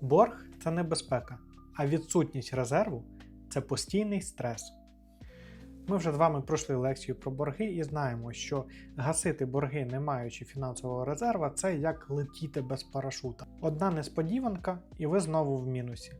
Борг це небезпека, а відсутність резерву це постійний стрес. Ми вже з вами пройшли лекцію про борги і знаємо, що гасити борги, не маючи фінансового резерва, це як летіти без парашута. Одна несподіванка, і ви знову в мінусі.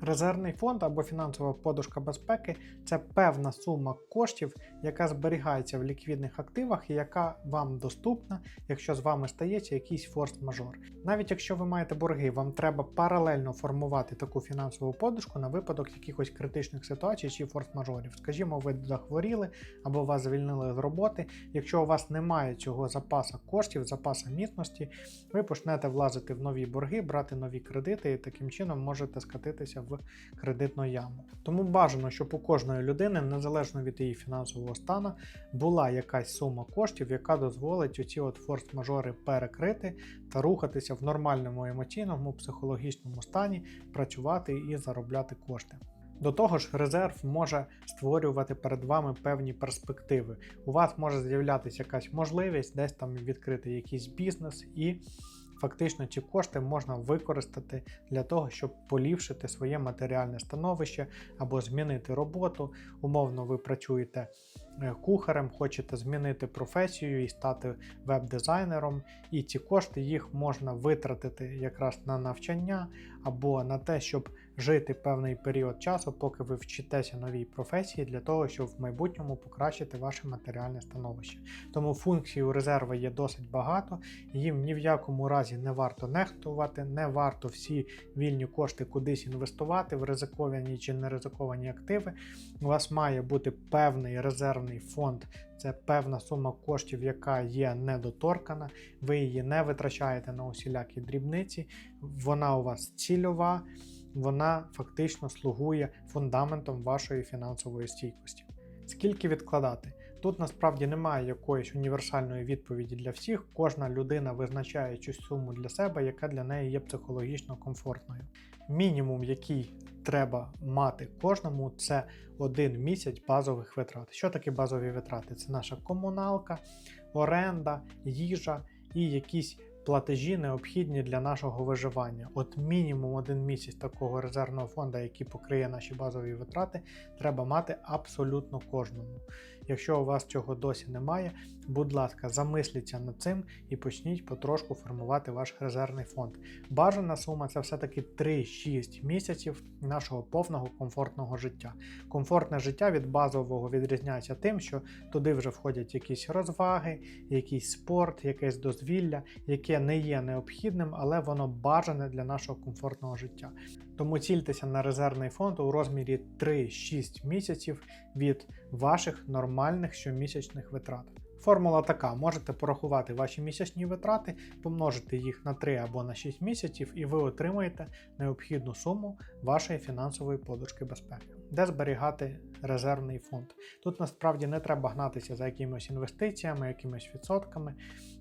Резервний фонд або фінансова подушка безпеки це певна сума коштів, яка зберігається в ліквідних активах і яка вам доступна, якщо з вами стається якийсь форс-мажор. Навіть якщо ви маєте борги, вам треба паралельно формувати таку фінансову подушку на випадок якихось критичних ситуацій чи форс-мажорів. Скажімо, ви захворіли або вас звільнили з роботи. Якщо у вас немає цього запасу коштів, запасу міцності, ви почнете влазити в нові борги, брати нові кредити і таким чином можете скатитися в кредитну яму. Тому бажано, щоб у кожної людини, незалежно від її фінансового стану, була якась сума коштів, яка дозволить оці от форс-мажори перекрити та рухатися в нормальному емоційному, психологічному стані, працювати і заробляти кошти. До того ж, резерв може створювати перед вами певні перспективи. У вас може з'являтися якась можливість десь там відкрити якийсь бізнес і фактично ці кошти можна використати для того, щоб поліпшити своє матеріальне становище або змінити роботу. Умовно, ви працюєте е, кухарем, хочете змінити професію і стати веб-дизайнером, і ці кошти їх можна витратити якраз на навчання або на те, щоб жити певний період часу, поки ви вчитеся новій професії, для того, щоб в майбутньому покращити ваше матеріальне становище. Тому функцій у резерва є досить багато, їм ні в якому разі не варто нехтувати, не варто всі вільні кошти кудись інвестувати в ризиковані чи не ризиковані активи. У вас має бути певний резервний фонд. Це певна сума коштів, яка є недоторкана, ви її не витрачаєте на усілякі дрібниці, вона у вас цільова, вона фактично слугує фундаментом вашої фінансової стійкості. Скільки відкладати? Тут насправді немає якоїсь універсальної відповіді для всіх. Кожна людина визначає цю суму для себе, яка для неї є психологічно комфортною. Мінімум, який треба мати кожному, це один місяць базових витрат. Що таке базові витрати? Це наша комуналка, оренда, їжа і якісь платежі необхідні для нашого виживання. От мінімум один місяць такого резервного фонду, який покриє наші базові витрати, треба мати абсолютно кожному. Якщо у вас цього досі немає, будь ласка, замисліться над цим і почніть потрошку формувати ваш резервний фонд. Бажана сума це все-таки 3-6 місяців нашого повного комфортного життя. Комфортне життя від базового відрізняється тим, що туди вже входять якісь розваги, якийсь спорт, якесь дозвілля, яке не є необхідним, але воно бажане для нашого комфортного життя. Тому цільтеся на резервний фонд у розмірі 3-6 місяців від ваших нормальних щомісячних витрат. Формула така: можете порахувати ваші місячні витрати, помножити їх на 3 або на 6 місяців, і ви отримаєте необхідну суму вашої фінансової подушки безпеки, де зберігати резервний фонд. Тут насправді не треба гнатися за якимись інвестиціями, якимись відсотками.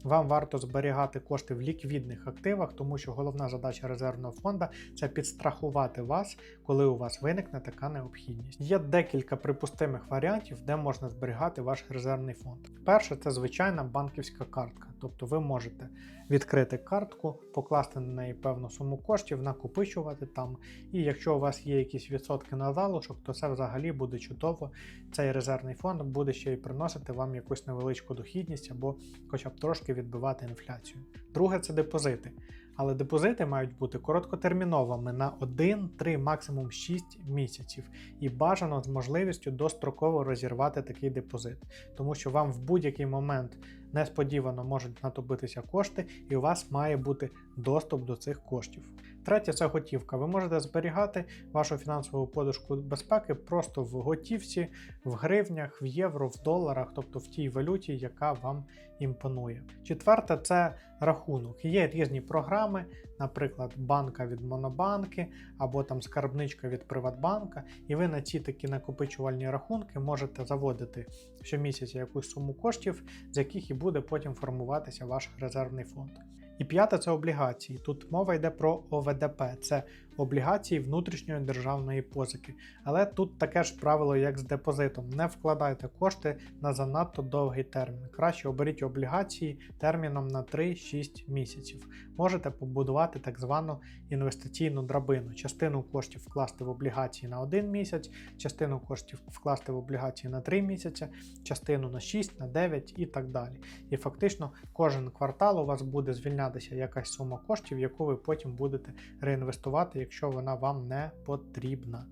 Вам варто зберігати кошти в ліквідних активах, тому що головна задача резервного фонду це підстрахувати вас, коли у вас виникне така необхідність. Є декілька припустимих варіантів, де можна зберігати ваш резервний фонд. Перше, це звичайна банківська картка, тобто ви можете відкрити картку, покласти на неї певну суму коштів, накопичувати там. І якщо у вас є якісь відсотки на залишок, то це взагалі буде чудово. Цей резервний фонд буде ще й приносити вам якусь невеличку дохідність або хоча б трошки відбивати інфляцію. Друге це депозити. Але депозити мають бути короткотерміновими на 1, 3, максимум 6 місяців, і бажано з можливістю достроково розірвати такий депозит, тому що вам в будь-який момент несподівано можуть натопитися кошти, і у вас має бути доступ до цих коштів. Третє це готівка. Ви можете зберігати вашу фінансову подушку безпеки просто в готівці, в гривнях, в євро, в доларах, тобто в тій валюті, яка вам імпонує. Четверте це рахунок. Є різні програми, наприклад, банка від Монобанки або там скарбничка від Приватбанка, і ви на ці такі накопичувальні рахунки можете заводити щомісяця якусь суму коштів, з яких і буде потім формуватися ваш резервний фонд. І п'яте це облігації. Тут мова йде про ОВДП, це облігації внутрішньої державної позики. Але тут таке ж правило, як з депозитом: не вкладайте кошти на занадто довгий термін. Краще оберіть облігації терміном на 3-6 місяців. Можете побудувати так звану інвестиційну драбину. Частину коштів вкласти в облігації на 1 місяць, частину коштів вкласти в облігації на 3 місяці, частину на 6, на 9 і так далі. І фактично кожен квартал у вас буде звільнятися якась сума коштів, яку ви потім будете реінвестувати, якщо вона вам не потрібна.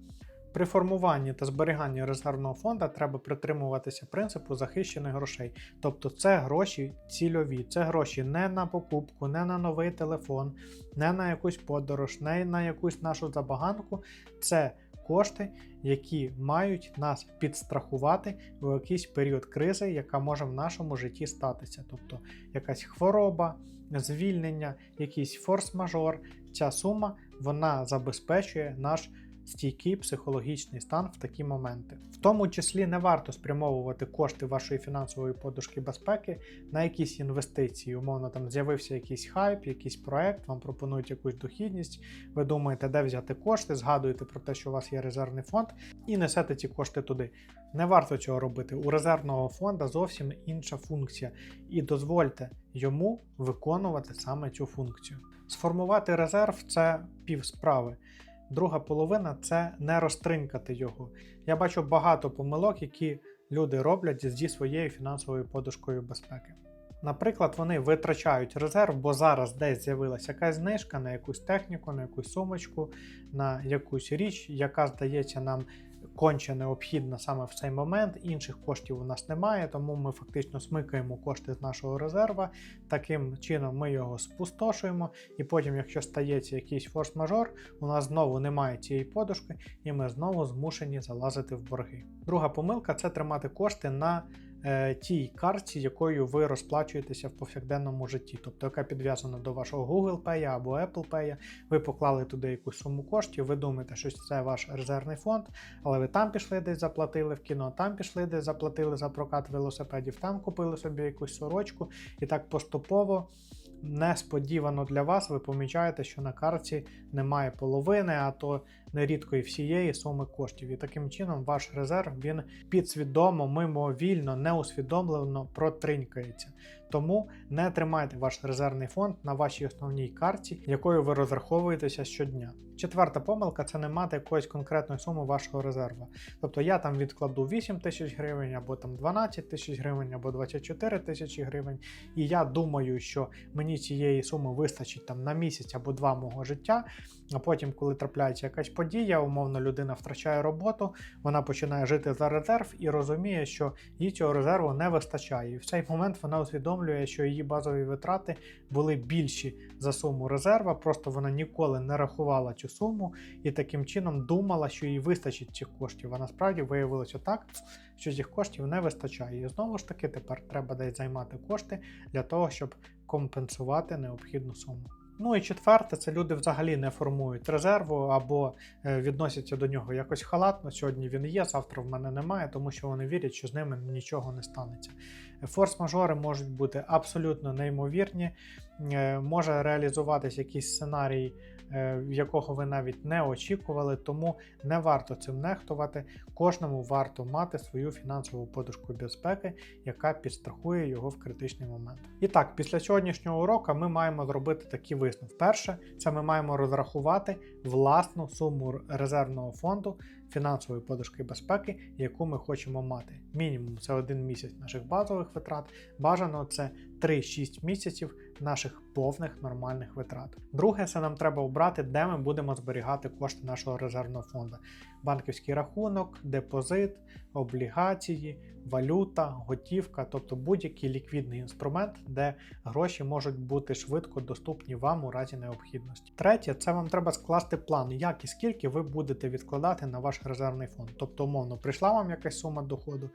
При формуванні та зберіганні резервного фонду треба притримуватися принципу захищених грошей. Тобто це гроші цільові, це гроші не на покупку, не на новий телефон, не на якусь подорож, не на якусь нашу забаганку. Це кошти, які мають нас підстрахувати у якийсь період кризи, яка може в нашому житті статися. Тобто якась хвороба, звільнення, якийсь форс-мажор. Ця сума вона забезпечує наш стійкий психологічний стан в такі моменти. В тому числі не варто спрямовувати кошти вашої фінансової подушки безпеки на якісь інвестиції. Умовно, там з'явився якийсь хайп, якийсь проект, вам пропонують якусь дохідність. Ви думаєте, де взяти кошти, згадуєте про те, що у вас є резервний фонд, і несете ці кошти туди. Не варто цього робити. У резервного фонду зовсім інша функція, і дозвольте йому виконувати саме цю функцію. Сформувати резерв це пів справи. Друга половина це не розтринкати його. Я бачу багато помилок, які люди роблять зі своєю фінансовою подушкою безпеки. Наприклад, вони витрачають резерв, бо зараз десь з'явилася якась знижка на якусь техніку, на якусь сумочку, на якусь річ, яка здається нам конче необхідна саме в цей момент. Інших коштів у нас немає, тому ми фактично смикаємо кошти з нашого резерва. Таким чином ми його спустошуємо, і потім, якщо стається якийсь форс-мажор, у нас знову немає цієї подушки, і ми знову змушені залазити в борги. Друга помилка це тримати кошти на тій карті, якою ви розплачуєтеся в повсякденному житті, тобто яка підв'язана до вашого Google Pay або Apple Pay. Ви поклали туди якусь суму коштів, ви думаєте, що це ваш резервний фонд, але ви там пішли десь заплатили в кіно, там пішли десь заплатили за прокат велосипедів, там купили собі якусь сорочку, і так поступово. Несподівано для вас ви помічаєте, що на карті немає половини, а то нерідко і всієї суми коштів. І таким чином ваш резерв він підсвідомо, мимовільно, неусвідомлено протринькається. Тому не тримайте ваш резервний фонд на вашій основній карті, якою ви розраховуєтеся щодня. Четверта помилка це не мати якоїсь конкретної суми вашого резерву. Тобто я там відкладу 8 тисяч гривень, або там 12 тисяч гривень, або 24 тисячі гривень. І я думаю, що мені цієї суми вистачить там на місяць або два мого життя. А потім, коли трапляється якась подія, умовно людина втрачає роботу, вона починає жити за резерв і розуміє, що їй цього резерву не вистачає. І в цей момент вона усвідомлює, що її базові витрати були більші за суму резерва, просто вона ніколи не рахувала цю суму і таким чином думала, що їй вистачить цих коштів. А насправді виявилося так, що цих коштів не вистачає. І знову ж таки, тепер треба десь займати кошти для того, щоб компенсувати необхідну суму. Ну і четверте, це люди взагалі не формують резерву або е, відносяться до нього якось халатно. Сьогодні він є, завтра в мене немає, тому що вони вірять, що з ними нічого не станеться. Форс-мажори можуть бути абсолютно неймовірні, е, може реалізуватись якийсь сценарій, якого ви навіть не очікували, тому не варто цим нехтувати. Кожному варто мати свою фінансову подушку безпеки, яка підстрахує його в критичний момент. І так, після сьогоднішнього уроку ми маємо зробити такі висновки. Перше, це ми маємо розрахувати власну суму резервного фонду фінансової подушки безпеки, яку ми хочемо мати. Мінімум це один місяць наших базових витрат. Бажано це 3-6 місяців наших повних нормальних витрат. Друге, це нам треба обрати, де ми будемо зберігати кошти нашого резервного фонду. Банківський рахунок, депозит, облігації, валюта, готівка, тобто будь-який ліквідний інструмент, де гроші можуть бути швидко доступні вам у разі необхідності. Третє, це вам треба скласти план, як і скільки ви будете відкладати на ваш резервний фонд. Тобто, умовно, прийшла вам якась сума доходу.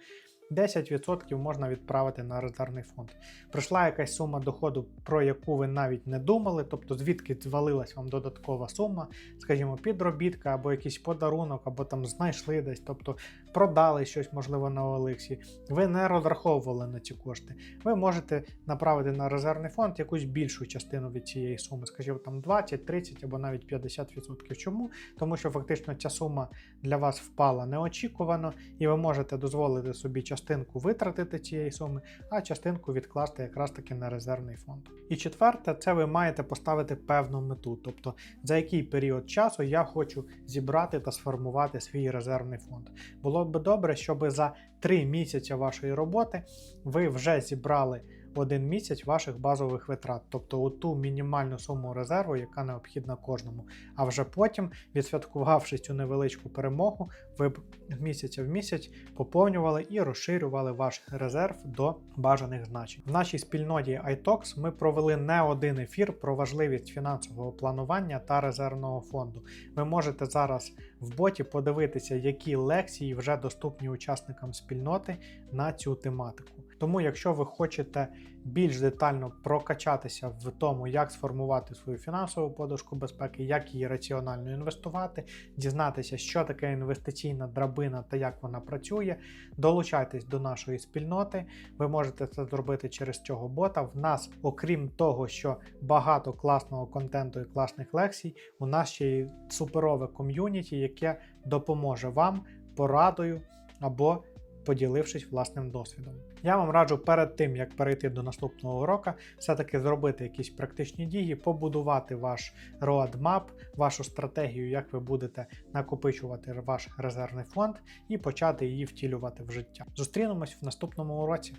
10% можна відправити на резервний фонд. Прийшла якась сума доходу, про яку ви навіть не думали, тобто звідки звалилась вам додаткова сума, скажімо, підробітка або якийсь подарунок, або там знайшли десь, тобто продали щось, можливо, на Олексі. Ви не розраховували на ці кошти. Ви можете направити на резервний фонд якусь більшу частину від цієї суми, скажімо, там 20, 30 або навіть 50%. Чому? Тому що фактично ця сума для вас впала неочікувано, і ви можете дозволити собі частинку витратити цієї суми, а частинку відкласти якраз таки на резервний фонд. І четверте, це ви маєте поставити певну мету, тобто за який період часу я хочу зібрати та сформувати свій резервний фонд. Було б добре, щоб за 3 місяці вашої роботи ви вже зібрали один місяць ваших базових витрат, тобто ту мінімальну суму резерву, яка необхідна кожному. А вже потім, відсвяткувавши цю невеличку перемогу, ви б місяця в місяць поповнювали і розширювали ваш резерв до бажаних значень. В нашій спільноті iTalks ми провели не один ефір про важливість фінансового планування та резервного фонду. Ви можете зараз в боті подивитися, які лекції вже доступні учасникам спільноти на цю тематику. Тому, якщо ви хочете більш детально прокачатися в тому, як сформувати свою фінансову подушку безпеки, як її раціонально інвестувати, дізнатися, що таке інвестиційна драбина та як вона працює, долучайтесь до нашої спільноти. Ви можете це зробити через цього бота. В нас, окрім того, що багато класного контенту і класних лекцій, у нас ще й суперове ком'юніті, яке допоможе вам порадою або поділившись власним досвідом. Я вам раджу перед тим, як перейти до наступного урока, все-таки зробити якісь практичні дії, побудувати ваш roadmap, вашу стратегію, як ви будете накопичувати ваш резервний фонд і почати її втілювати в життя. Зустрінемось в наступному уроці.